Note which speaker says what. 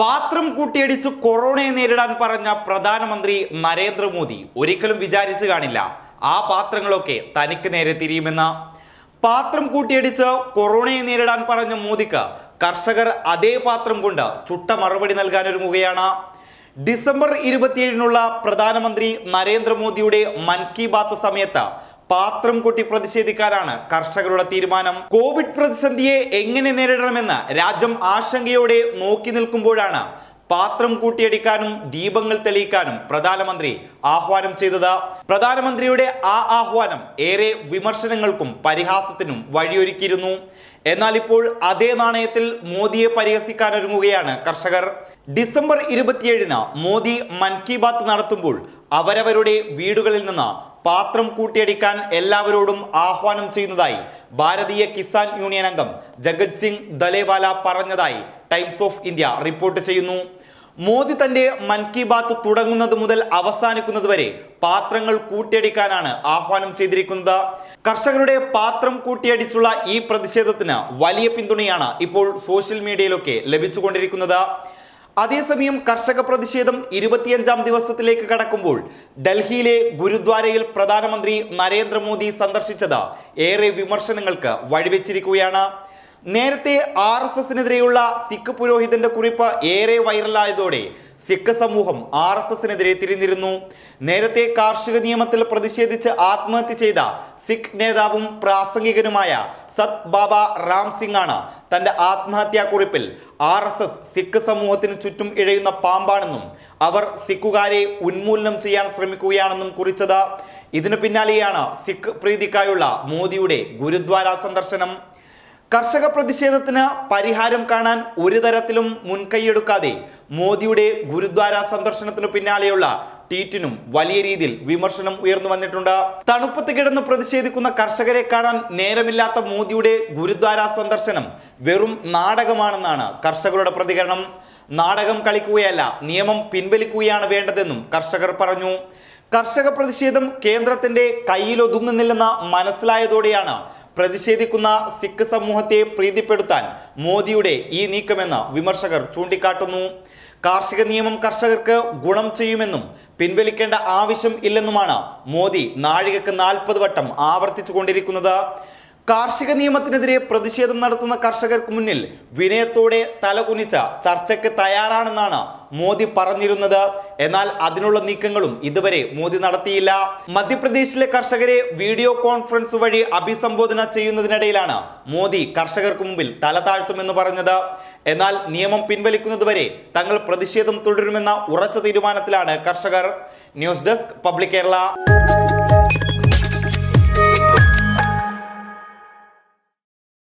Speaker 1: പാത്രം കൂട്ടിയടിച്ച് കൊറോണയെ നേരിടാൻ പറഞ്ഞ പ്രധാനമന്ത്രി നരേന്ദ്രമോദി ഒരിക്കലും വിചാരിച്ചു കാണില്ല. ആ പാത്രങ്ങളൊക്കെ തനിക്ക് നേരെ തിരിയുമെന്ന്. പാത്രം കൂട്ടിയടിച്ച് കൊറോണയെ നേരിടാൻ പറഞ്ഞ മോദിക്ക് കർഷകർ അതേ പാത്രം കൊണ്ട് ചുട്ട മറുപടി നൽകാനൊരുങ്ങുകയാണ്. ഡിസംബർ ഇരുപത്തിയേഴിനുള്ള പ്രധാനമന്ത്രി നരേന്ദ്രമോദിയുടെ മൻ കി ബാത്ത് സമയത്ത് പാത്രം കൊട്ടി പ്രതിഷേധിക്കാനാണ് കർഷകരുടെ തീരുമാനം. കോവിഡ് പ്രതിസന്ധിയെ എങ്ങനെ നേരിടണമെന്ന് രാജ്യം ആശങ്കയോടെ നോക്കി നിൽക്കുമ്പോഴാണ് പാത്രം കൂട്ടിയടിക്കാനും ദീപങ്ങൾ തെളിയിക്കാനും പ്രധാനമന്ത്രി ആഹ്വാനം ചെയ്തത്. പ്രധാനമന്ത്രിയുടെ ആ ആഹ്വാനം ഏറെ വിമർശനങ്ങൾക്കും പരിഹാസത്തിനും വഴിയൊരുക്കിയിരുന്നു. എന്നാൽ ഇപ്പോൾ അതേ നാണയത്തിൽ മോദിയെ പരിഹസിക്കാനൊരുങ്ങുകയാണ് കർഷകർ. ഡിസംബർ ഇരുപത്തിയേഴിന് മോദി മൻ കി ബാത്ത് നടത്തുമ്പോൾ അവരവരുടെ വീടുകളിൽ നിന്ന് പാത്രം കൂട്ടിയടിക്കാൻ എല്ലാവരോടും ആഹ്വാനം ചെയ്യുന്നതായി ഭാരതീയ കിസാൻ യൂണിയൻ അംഗം ജഗത് സിംഗ് ദലേവാല പറഞ്ഞതായി ടൈംസ് ഓഫ് ഇന്ത്യ റിപ്പോർട്ട് ചെയ്യുന്നു. മോദി തന്റെ മൻ കി ബാത്ത് തുടങ്ങുന്നത് മുതൽ അവസാനിക്കുന്നത് വരെ പാത്രങ്ങൾ കൂട്ടിയടിക്കാനാണ് ആഹ്വാനം ചെയ്തിരിക്കുന്നത്. കർഷകരുടെ പാത്രം കൂട്ടിയടിച്ചുള്ള ഈ പ്രതിഷേധത്തിന് വലിയ പിന്തുണയാണ് ഇപ്പോൾ സോഷ്യൽ മീഡിയയിലൊക്കെ ലഭിച്ചുകൊണ്ടിരിക്കുന്നത്. അതേസമയം കർഷക പ്രതിഷേധം ഇരുപത്തിയഞ്ചാം ദിവസത്തിലേക്ക് കടക്കുമ്പോൾ ഡൽഹിയിലെ ഗുരുദ്വാരയിൽ പ്രധാനമന്ത്രി നരേന്ദ്രമോദി സന്ദർശിച്ചത് ഏറെ വിമർശനങ്ങൾക്ക് വഴിവെച്ചിരിക്കുകയാണ്. നേരത്തെ ആർ എസ് എസിനെതിരെയുള്ള സിഖ് പുരോഹിതന്റെ കുറിപ്പ് ഏറെ വൈറലായതോടെ സിഖ് സമൂഹം ആർ എസ് എസിനെതിരെ തിരിഞ്ഞിരുന്നു. നേരത്തെ കാർഷിക നിയമത്തിൽ പ്രതിഷേധിച്ച് ആത്മഹത്യ ചെയ്ത സിഖ് നേതാവും പ്രാസംഗികനുമായ സത് ബാബ റാം സിംഗ് ആണ് തന്റെ ആത്മഹത്യാ കുറിപ്പിൽ ആർ എസ് എസ് സിഖ് സമൂഹത്തിന് ചുറ്റും ഇഴയുന്ന പാമ്പാണെന്നും അവർ സിഖുകാരെ ഉന്മൂലനം ചെയ്യാൻ ശ്രമിക്കുകയാണെന്നും കുറിച്ചത്. ഇതിനു പിന്നാലെയാണ് സിഖ് പ്രീതിക്കായുള്ള മോദിയുടെ ഗുരുദ്വാര സന്ദർശനം. കർഷക പ്രതിഷേധത്തിന് പരിഹാരം കാണാൻ ഒരു തരത്തിലും മുൻകൈയെടുക്കാതെ മോദിയുടെ ഗുരുദ്വാര സന്ദർശനത്തിനു പിന്നാലെയുള്ള ട്വീറ്റിനും വലിയ രീതിയിൽ വിമർശനം ഉയർന്നു വന്നിട്ടുണ്ട്. തണുപ്പത്ത് കിടന്ന് പ്രതിഷേധിക്കുന്ന കർഷകരെ കാണാൻ നേരമില്ലാത്ത മോദിയുടെ ഗുരുദ്വാര സന്ദർശനം വെറും നാടകമാണെന്നാണ് കർഷകരുടെ പ്രതികരണം. നാടകം കളിക്കുകയല്ല നിയമം പിൻവലിക്കുകയാണ് വേണ്ടതെന്നും കർഷകർ പറഞ്ഞു. കർഷക പ്രതിഷേധം കേന്ദ്രത്തിന്റെ കയ്യിലൊതുങ്ങുന്നില്ലെന്ന് മനസ്സിലായതോടെയാണ് പ്രതിഷേധിക്കുന്ന സിഖ് സമൂഹത്തെ പ്രീതിപ്പെടുത്താൻ മോദിയുടെ ഈ നീക്കമെന്ന് വിമർശകർ ചൂണ്ടിക്കാട്ടുന്നു. കാർഷിക നിയമം കർഷകർക്ക് ഗുണം ചെയ്യുമെന്നും പിൻവലിക്കേണ്ട ആവശ്യം ഇല്ലെന്നുമാണ് മോദി നാഴികക്ക് നാൽപ്പത് വട്ടം ആവർത്തിച്ചു കൊണ്ടിരിക്കുന്നത് കാർഷിക നിയമത്തിനെതിരെ പ്രതിഷേധം നടത്തുന്ന കർഷകർക്ക് മുന്നിൽ വിനയത്തോടെ തലകുനിച്ച ചർച്ചയ്ക്ക് തയ്യാറാണെന്നാണ് മോദി പറഞ്ഞിരുന്നത്. എന്നാൽ അതിനുള്ള നീക്കങ്ങളും ഇതുവരെ മോദി നടത്തിയില്ല. മധ്യപ്രദേശിലെ കർഷകരെ വീഡിയോ കോൺഫറൻസ് വഴി അഭിസംബോധന ചെയ്യുന്നതിനിടയിലാണ് മോദി കർഷകർക്ക് മുമ്പിൽ തല താഴ്ത്തുമെന്ന് പറഞ്ഞത്. എന്നാൽ നിയമം പിൻവലിക്കുന്നതുവരെ തങ്ങൾ പ്രതിഷേധം തുടരുമെന്ന ഉറച്ച തീരുമാനത്തിലാണ് കർഷകർ. News desk public Kerala.